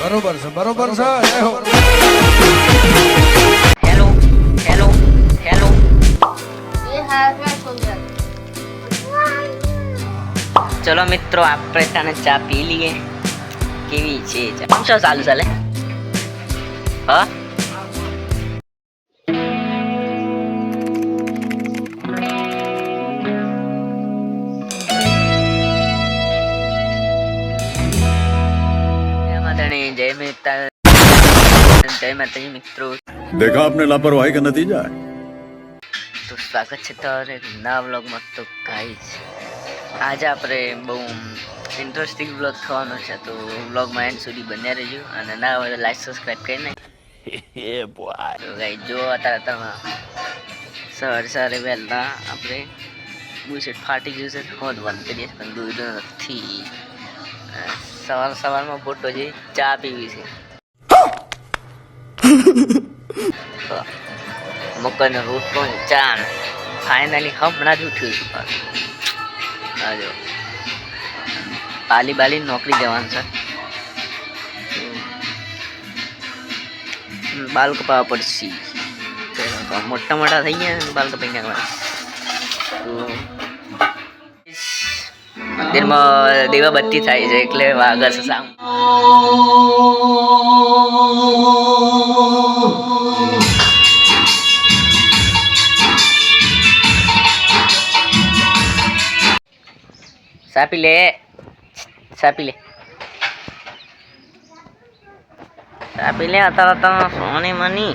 બરોબર છે બરોબર છે હેલો હેલો હેલો ચલો મિત્રો આપણે તને ચા પી લઈએ. કેવી છે ચા? શું ચાલુ ચાલે હા? જય માતાજી જય મહેતા જય માતાજી મિત્રો देखा आपने लापरवाही का नतीजा है તો સ્વાગત છે તમારે નવા વ્લોગમાં તો ગાઈસ આજે આપણે બહુ ઇન્ટરેસ્ટિંગ વ્લોગ થવાનો છે તો વ્લોગમાં એન્ડ સુધી બન્યા રહેજો અને ના હોય તો લાઈક સબસ્ક્રાઈબ કરી નાખ તો ગાઈસ જો અત્યારે તમે સવારે સવારે વહેલા આપણે બુશેટ ફાટી ગયું છે હોદ બંધ કરીએ છીએ, પણ દૂર નથી અ, સવાર સવારમાં ફોટો જઈ ચા પીવી છે. મકરનો રોટલો ને ચા ને ફાઇનલી હમણાં જ ઉઠ્યું છું પાછું. આ જો. પાલી બાલી નોકરી જવાનું છે. બાલ કપાવવા પડશે. મોટા મોટા થઈ ગયા બાલ કપાઈ તો મંદિરમાં દીવા બત્તી થાય છે એટલે છે સામ. સાપી લે. સાપી લે. સાપી લે અત્યારે સોની મની.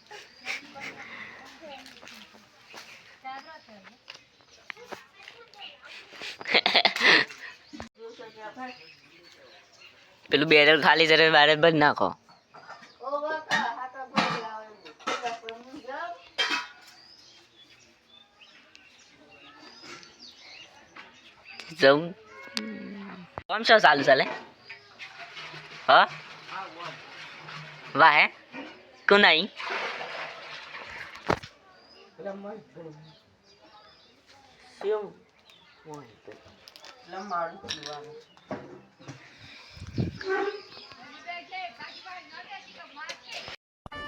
પેલું બેરલ ખાલી જરે બારે બંધ નાખો. જવું કોણ છો ચાલુ ચાલે હા? વાહ, હે? કોણ આઈ?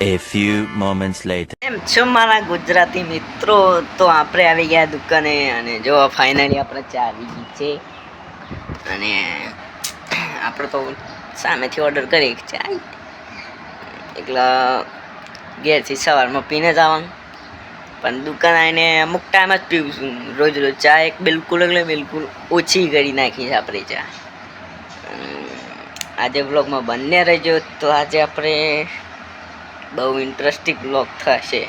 A few moments later. એમ છો મારા ગુજરાતી મિત્રો? તો આપણે આવી ગયા દુકાને અને જો ફાઇનલી આપણે ચા ગઈ છે. અને આપણે તો સામેથી ઓર્ડર કરી ચા એટલે ઘેરથી સવારમાં પીને જવાનું પણ દુકાન આવીને અમુક ટાઈમ જ પીવું છું. રોજ રોજ ચા એક બિલકુલ એટલે બિલકુલ ઓછી કરી નાખી છે આપણે ચા. આજે બ્લોગમાં બંને રહેજો. તો આજે આપણે બહુ ઇન્ટરેસ્ટિંગ બ્લોગ થશે.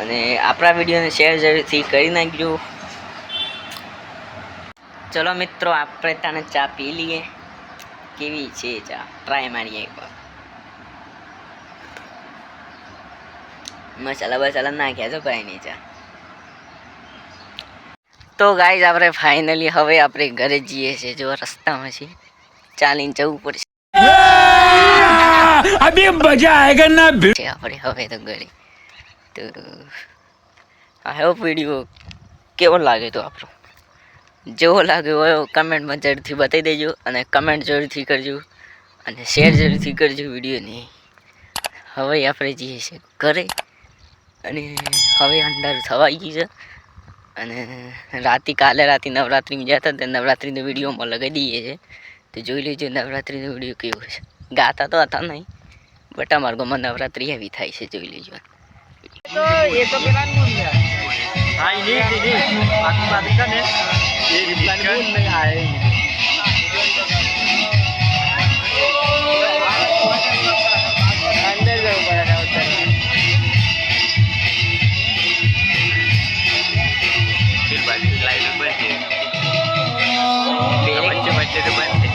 અને આપણા વિડીયોને શેર જરૂરથી કરી નાખજો. ચલો મિત્રો, આપણે તને ચા પી લઈએ. કેવી છે ચા? ટ્રાય મારીએ એકવાર. મસાલા બસાલા નાખ્યા તો કઈ નહીં ચા? તો ગાઈઝ આપણે ફાઇનલી હવે આપણે ઘરે જઈએ છીએ. જો રસ્તામાં છીએ. ચાલીને જવું પડશે. અભી મજા આયેગા ના આપણે હવે તો ઘરે તો આવ્યો વીડિયો કેવો લાગે તો આપણો? જેવો લાગ્યો હોય કમેન્ટમાં જરૂરથી બતાવી દેજો અને કમેન્ટ જરૂરથી કરજો અને શેર જરૂરથી કરજો વિડીયોની. હવે આપણે જઈએ છીએ ઘરે અને હવે અંધારું થવા ગયું છે. અને રાતે કાલે રાતે નવરાત્રિમાં જતા હતા નવરાત્રિનો વિડીયોમાં લગાવી દઈએ છે. તો જોઈ લેજો નવરાત્રિનો વીડિયો કેવો છે. ગાતા તો હતા નહીં બટ અમારા ગામમાં નવરાત્રિ એવી થાય છે જોઈ લેજો. તો